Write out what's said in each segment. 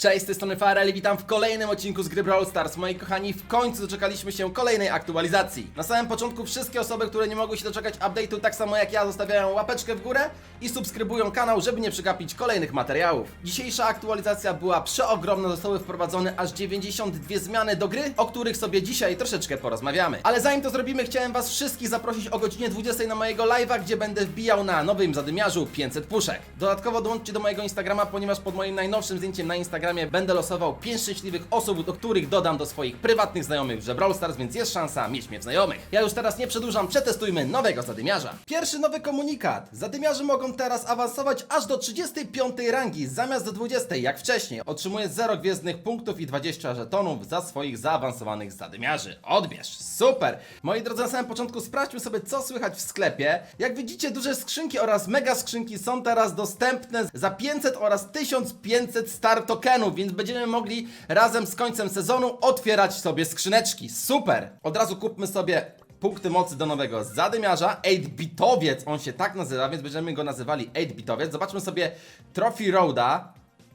Cześć, z tej strony Farel i witam w kolejnym odcinku z gry Brawl Stars. Moi kochani, w końcu doczekaliśmy się kolejnej aktualizacji. Na samym początku wszystkie osoby, które nie mogły się doczekać update'u tak samo jak ja, zostawiają łapeczkę w górę i subskrybują kanał, żeby nie przegapić kolejnych materiałów. Dzisiejsza aktualizacja była przeogromna, zostały wprowadzone aż 92 zmiany do gry, o których sobie dzisiaj troszeczkę porozmawiamy. Ale zanim to zrobimy, chciałem was wszystkich zaprosić o godzinie 20 na mojego live'a, gdzie będę wbijał na nowym zadymiarzu 500 puszek. Dodatkowo dołączcie do mojego Instagrama, ponieważ pod moim najnowszym zdjęciem na Instagramie będę losował 5 szczęśliwych osób, do których dodam do swoich prywatnych znajomych w Brawl Stars, więc jest szansa mieć mnie w znajomych. Ja już teraz nie przedłużam, przetestujmy nowego zadymiarza. Pierwszy nowy komunikat. Zadymiarze mogą teraz awansować aż do 35 rangi, zamiast do 20 jak wcześniej. Otrzymuję 0 gwiezdnych punktów i 20 żetonów za swoich zaawansowanych zadymiarzy. Odbierz, super! Moi drodzy, na samym początku sprawdźmy sobie co słychać w sklepie. Jak widzicie, duże skrzynki oraz mega skrzynki są teraz dostępne za 500 oraz 1500 star tokenów, więc będziemy mogli razem z końcem sezonu otwierać sobie skrzyneczki. Super! Od razu kupmy sobie punkty mocy do nowego zadymiarza. 8-bitowiec, on się tak nazywa, więc będziemy go nazywali 8-bitowiec. Zobaczmy sobie Trophy Roada.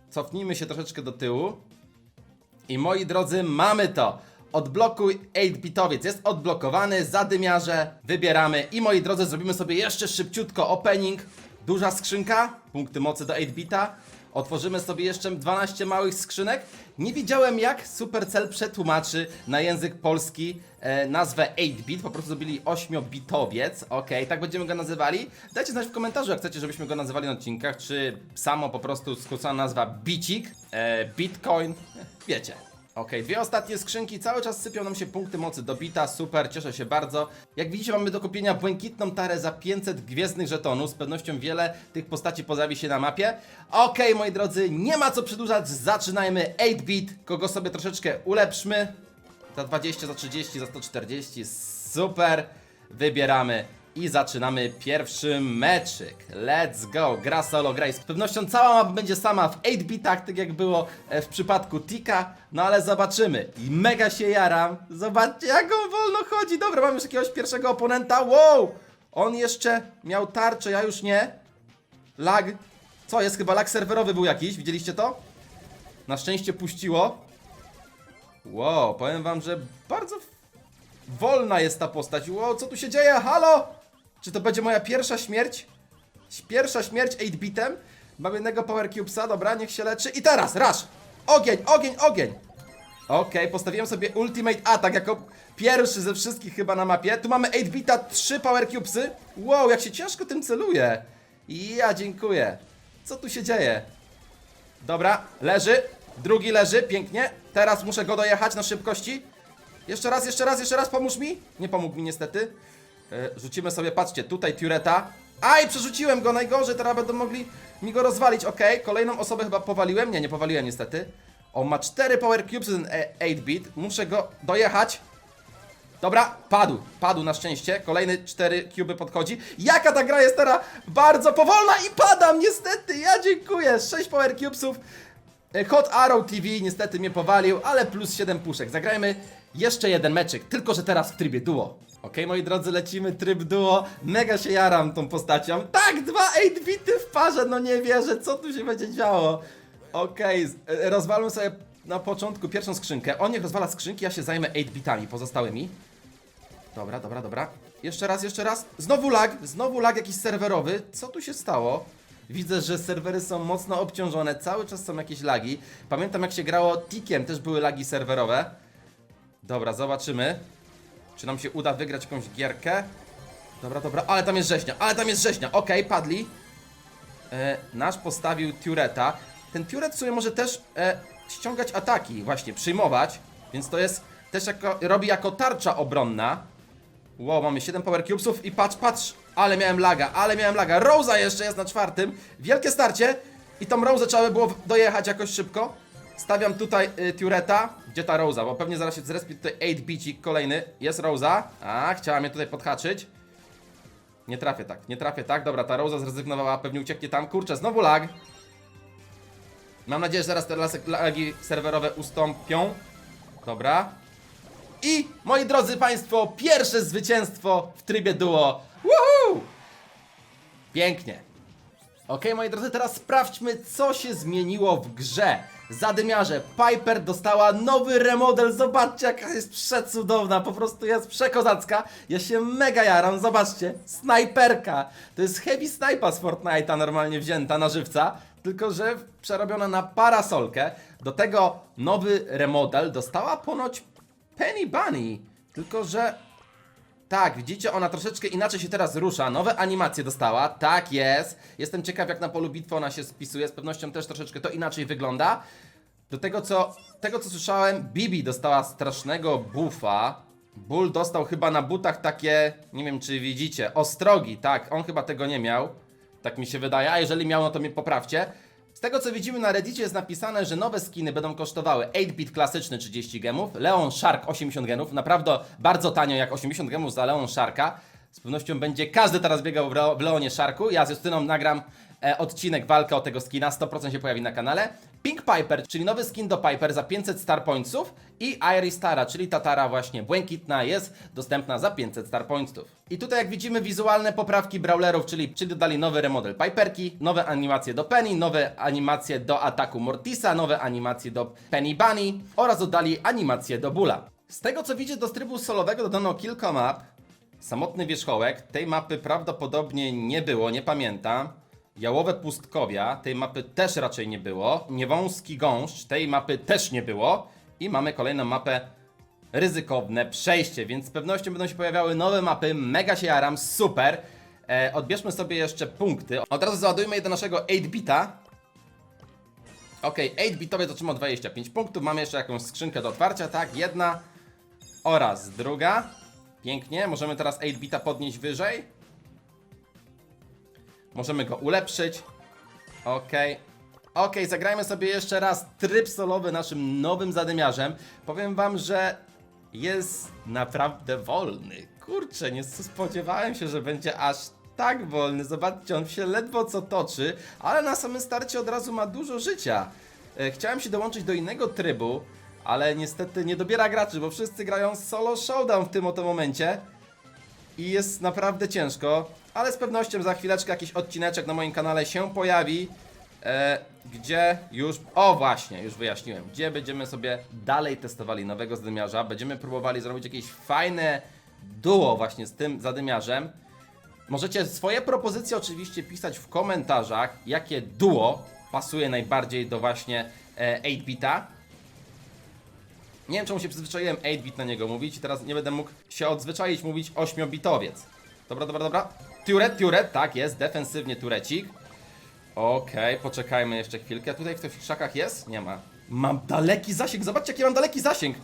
Cofnijmy się troszeczkę do tyłu. I moi drodzy, mamy to. Odblokuj 8-bitowiec. Jest odblokowany, zadymiarze, wybieramy. I moi drodzy, zrobimy sobie jeszcze szybciutko opening. Duża skrzynka, punkty mocy do 8-bita. Otworzymy sobie jeszcze 12 małych skrzynek. Nie widziałem jak Supercell przetłumaczy na język polski e, nazwę 8-bit. Po prostu zrobili 8-bitowiec. Okej, tak będziemy go nazywali. Dajcie znać w komentarzu, jak chcecie, żebyśmy go nazywali na odcinkach. Czy samo po prostu skrócona nazwa bicik, e, bitcoin. Wiecie. Okej, dwie ostatnie skrzynki, cały czas sypią nam się punkty mocy do bita, super, cieszę się bardzo. Jak widzicie mamy do kupienia błękitną tarę za 500 gwiezdnych żetonów, z pewnością wiele tych postaci pojawi się na mapie. Okej, moi drodzy, nie ma co przedłużać, zaczynajmy 8-bit, kogo sobie troszeczkę ulepszmy. Za 20, za 30, za 140, super, wybieramy. I zaczynamy pierwszy meczyk. Let's go. Gra solo, gra. I z pewnością cała mapa będzie sama w 8-bitach, tak jak było e, w przypadku Tika. No ale zobaczymy. I mega się jaram. Zobaczcie, jak on wolno chodzi. Dobra, mamy już jakiegoś pierwszego oponenta. Wow! On jeszcze miał tarczę, ja już nie. Lag. Co jest? Chyba lag serwerowy był jakiś. Widzieliście to? Na szczęście puściło. Wow, powiem wam, że bardzo Wolna jest ta postać. Wow, co tu się dzieje? Halo? Czy to będzie moja pierwsza śmierć? Pierwsza śmierć 8-bitem? Mam jednego Power Cubesa, dobra, niech się leczy. I teraz, rasz! Ogień, ogień, ogień! Okej, postawiłem sobie Ultimate Attack jako pierwszy ze wszystkich chyba na mapie. Tu mamy 8-bita, 3 Power Cubesy. Wow, jak się ciężko tym celuje. Ja dziękuję. Co tu się dzieje? Dobra, leży. Drugi leży, pięknie. Teraz muszę go dojechać na szybkości. Jeszcze raz, jeszcze raz, jeszcze raz, pomóż mi. Nie pomógł mi niestety. E, rzucimy sobie, patrzcie, tutaj Tureta. Aj, przerzuciłem go, najgorzej, teraz będą mogli mi go rozwalić. Okej, kolejną osobę chyba powaliłem. Nie, nie powaliłem niestety. On ma 4 Power Cubes, ten e, 8-bit. Muszę go dojechać. Dobra, padł, padł na szczęście. Kolejny 4 cuby podchodzi. Jaka ta gra jest teraz bardzo powolna i padam niestety. Ja dziękuję. 6 Power Cubesów. E, Hot Arrow TV niestety mnie powalił, ale plus 7 puszek. Zagrajmy jeszcze jeden meczyk, tylko że teraz w trybie duo. Okej, moi drodzy, lecimy tryb duo. Mega się jaram tą postacią. Tak, dwa 8-bity w parze, no nie wierzę, co tu się będzie działo. Z- e, rozwalmy sobie na początku pierwszą skrzynkę. On niech rozwala skrzynki, ja się zajmę 8-bitami pozostałymi. Dobra, dobra, dobra. Jeszcze raz, jeszcze raz. Znowu lag, znowu lag jakiś serwerowy. Co tu się stało? Widzę, że serwery są mocno obciążone, cały czas są jakieś lagi. Pamiętam jak się grało Tikiem, też były lagi serwerowe. Dobra, zobaczymy. Czy nam się uda wygrać jakąś gierkę? Dobra, dobra, ale tam jest rzeźnia, ale tam jest rzeźnia. Okej, padli. E, nasz postawił Tureta. Ten Turet sobie może też e, ściągać ataki, właśnie, przyjmować. Więc to jest też jako, robi jako tarcza obronna. Wow, mamy 7 power cubesów i patrz, patrz, ale miałem laga, ale miałem laga. Rosa jeszcze jest na czwartym. Wielkie starcie. I tą Rosę trzeba by było dojechać jakoś szybko. Stawiam tutaj y, Tureta. Gdzie ta Rosa? Bo pewnie zaraz się zrespi tutaj 8 bicik kolejny. Jest Rosa. A, chciała mnie tutaj podhaczyć. Nie trafię tak, nie trafię tak. Dobra, ta Rosa zrezygnowała, pewnie ucieknie tam. Kurczę, znowu lag. Mam nadzieję, że zaraz te lasek- lagi serwerowe ustąpią. Dobra. I, moi drodzy Państwo, pierwsze zwycięstwo w trybie duo. Woohoo! Pięknie. Ok, moi drodzy, teraz sprawdźmy, co się zmieniło w grze. Zadymiarze. Piper dostała nowy remodel. Zobaczcie, jaka jest przecudowna. Po prostu jest przekozacka. Ja się mega jaram. Zobaczcie. Snajperka. To jest heavy snipa z Fortnite'a normalnie wzięta na żywca. Tylko, że przerobiona na parasolkę. Do tego nowy remodel dostała ponoć Penny Bunny. Tylko, że tak, widzicie, ona troszeczkę inaczej się teraz rusza. Nowe animacje dostała, tak jest. Jestem ciekaw, jak na polu bitwy ona się spisuje. Z pewnością też troszeczkę to inaczej wygląda. Do tego, co, tego, co słyszałem, Bibi dostała strasznego buffa. Bull dostał chyba na butach takie, nie wiem czy widzicie, ostrogi, tak, on chyba tego nie miał. Tak mi się wydaje, a jeżeli miał, no to mnie poprawcie. Tego co widzimy na Reddicie jest napisane, że nowe skiny będą kosztowały 8-bit klasyczny 30 gemów, Leon Shark 80 gemów, naprawdę bardzo tanio jak 80 gemów za Leon Sharka. Z pewnością będzie każdy teraz biegał w Leonie Sharku. Ja z Justyną nagram e, odcinek walka o tego skina, 100% się pojawi na kanale. Pink Piper, czyli nowy skin do Piper za 500 star pointsów i Iris Tara, czyli Tatara właśnie błękitna jest dostępna za 500 star pointsów. I tutaj jak widzimy wizualne poprawki brawlerów, czyli, czyli dodali nowy remodel Piperki, nowe animacje do Penny, nowe animacje do ataku Mortisa, nowe animacje do Penny Bunny oraz dodali animacje do Bula. Z tego co widzę do trybu solowego dodano kilka map, Samotny wierzchołek, tej mapy prawdopodobnie nie było, nie pamiętam. Jałowe pustkowia, tej mapy też raczej nie było. Niewąski gąszcz, tej mapy też nie było. I mamy kolejną mapę ryzykowne przejście, więc z pewnością będą się pojawiały nowe mapy. Mega się jaram, super. E, odbierzmy sobie jeszcze punkty. Od razu załadujmy je do naszego 8-bita. Okej, 8-bitowy zaczynamy od 25 punktów. Mamy jeszcze jakąś skrzynkę do otwarcia, tak? Jedna oraz druga. Pięknie, możemy teraz 8-bita podnieść wyżej. Możemy go ulepszyć. Okej. Okej, zagrajmy sobie jeszcze raz tryb solowy naszym nowym zadymiarzem. Powiem wam, że jest naprawdę wolny. Kurczę, nie spodziewałem się, że będzie aż tak wolny. Zobaczcie, on się ledwo co toczy, ale na samym starcie od razu ma dużo życia. E, Chciałem się dołączyć do innego trybu, ale niestety nie dobiera graczy, bo wszyscy grają solo showdown w tym oto momencie. I jest naprawdę ciężko, ale z pewnością za chwileczkę jakiś odcineczek na moim kanale się pojawi, e, gdzie już, o właśnie, już wyjaśniłem, gdzie będziemy sobie dalej testowali nowego zadymiarza, będziemy próbowali zrobić jakieś fajne duo właśnie z tym zadymiarzem. Możecie swoje propozycje oczywiście pisać w komentarzach, jakie duo pasuje najbardziej do właśnie e, 8-bita. Nie wiem czemu się przyzwyczaiłem 8-bit na niego mówić i teraz nie będę mógł się odzwyczaić mówić 8-bitowiec. Dobra, dobra, dobra. Turet, turet, tak jest, defensywnie turecik. Okej, poczekajmy jeszcze chwilkę. Tutaj w tych krzakach jest? Nie ma. Mam daleki zasięg, zobaczcie jaki mam daleki zasięg.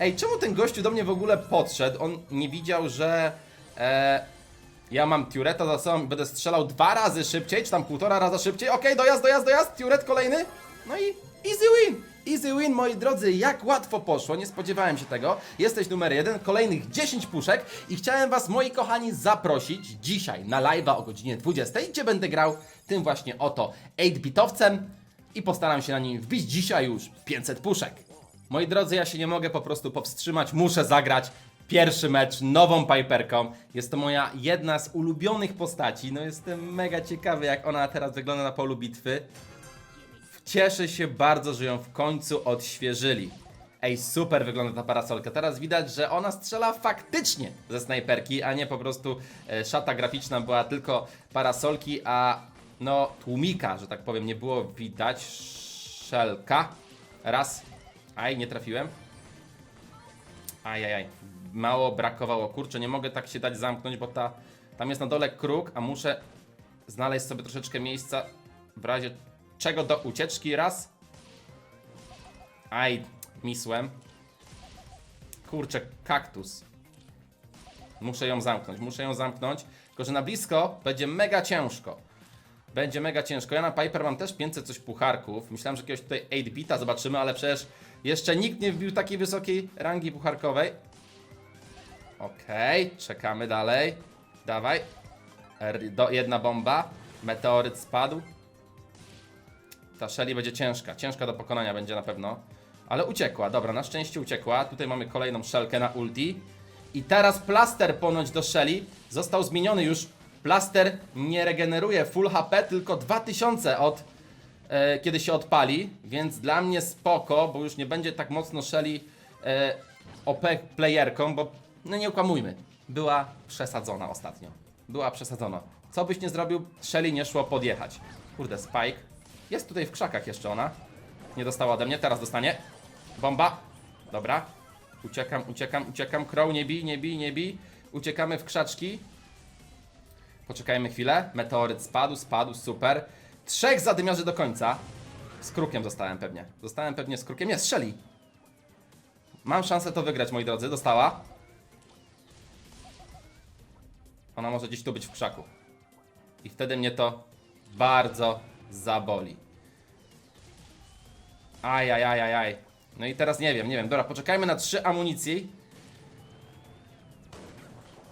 Ej, czemu ten gościu do mnie w ogóle podszedł? On nie widział, że e, ja mam Tureta za sobą będę strzelał dwa razy szybciej, czy tam półtora raza szybciej. Okej, dojazd, dojazd, dojazd, Turet kolejny. No i easy win! Easy win, moi drodzy, jak łatwo poszło, nie spodziewałem się tego. Jesteś numer jeden, kolejnych 10 puszek i chciałem was, moi kochani, zaprosić dzisiaj na live'a o godzinie 20, gdzie będę grał tym właśnie oto 8-bitowcem i postaram się na nim wbić dzisiaj już 500 puszek. Moi drodzy, ja się nie mogę po prostu powstrzymać, muszę zagrać pierwszy mecz nową Piperką. Jest to moja jedna z ulubionych postaci. No jestem mega ciekawy, jak ona teraz wygląda na polu bitwy. Cieszę się bardzo, że ją w końcu odświeżyli. Ej, super wygląda ta parasolka. Teraz widać, że ona strzela faktycznie ze snajperki, a nie po prostu e, szata graficzna była tylko parasolki, a no tłumika, że tak powiem, nie było widać. Szelka. Raz. Aj, nie trafiłem. Ajajaj, mało brakowało. Kurczę, nie mogę tak się dać zamknąć, bo ta, tam jest na dole kruk, a muszę znaleźć sobie troszeczkę miejsca w razie czego do ucieczki. Raz. Aj, misłem. Kurczę, kaktus. Muszę ją zamknąć, muszę ją zamknąć. Tylko, że na blisko będzie mega ciężko. Będzie mega ciężko. Ja na Piper mam też 500 coś pucharków. Myślałem, że jakiegoś tutaj 8-bita zobaczymy, ale przecież jeszcze nikt nie wbił takiej wysokiej rangi pucharkowej. Okej, czekamy dalej. Dawaj. R jedna bomba. Meteoryt spadł. Ta Shelly będzie ciężka. Ciężka do pokonania będzie na pewno. Ale uciekła. Dobra, na szczęście uciekła. Tutaj mamy kolejną szelkę na ulti. I teraz plaster ponoć do Shelly został zmieniony już. Plaster nie regeneruje full HP, tylko 2000 od e, kiedy się odpali, więc dla mnie spoko, bo już nie będzie tak mocno Shelly e, OP playerką, bo no nie ukłamujmy, była przesadzona ostatnio. Była przesadzona. Co byś nie zrobił, Shelly nie szło podjechać. Kurde, Spike. Jest tutaj w krzakach jeszcze ona. Nie dostała ode mnie, teraz dostanie. Bomba. Dobra. Uciekam, uciekam, uciekam. Crow, nie bij, nie bij, nie bij. Uciekamy w krzaczki. Poczekajmy chwilę. Meteoryt spadł, spadł, super. Trzech zadymiarzy do końca. Z krukiem zostałem pewnie. Zostałem pewnie z krukiem. Nie, strzeli. Mam szansę to wygrać, moi drodzy. Dostała. Ona może gdzieś tu być w krzaku. I wtedy mnie to bardzo zaboli. Aj, aj, aj, aj, aj. No i teraz nie wiem, nie wiem. Dobra, poczekajmy na trzy amunicji.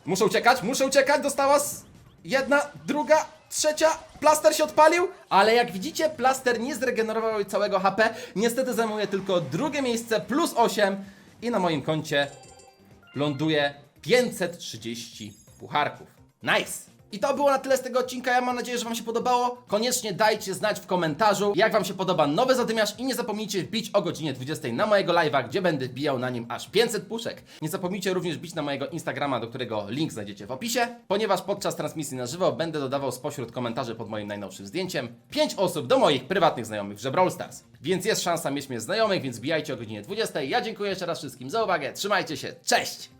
Muszę uciekać, muszę uciekać. Dostała z... jedna, druga, trzecia. Plaster się odpalił, ale jak widzicie, plaster nie zregenerował całego HP. Niestety zajmuje tylko drugie miejsce plus 8 i na moim koncie ląduje 530 pucharków. Nice! I to było na tyle z tego odcinka. Ja mam nadzieję, że Wam się podobało. Koniecznie dajcie znać w komentarzu, jak Wam się podoba nowy zadymiarz i nie zapomnijcie wbić o godzinie 20 na mojego live'a, gdzie będę wbijał na nim aż 500 puszek. Nie zapomnijcie również wbić na mojego Instagrama, do którego link znajdziecie w opisie, ponieważ podczas transmisji na żywo będę dodawał spośród komentarzy pod moim najnowszym zdjęciem 5 osób do moich prywatnych znajomych w Brawl Stars. Więc jest szansa mieć mnie znajomych, więc wbijajcie o godzinie 20. Ja dziękuję jeszcze raz wszystkim za uwagę. Trzymajcie się. Cześć!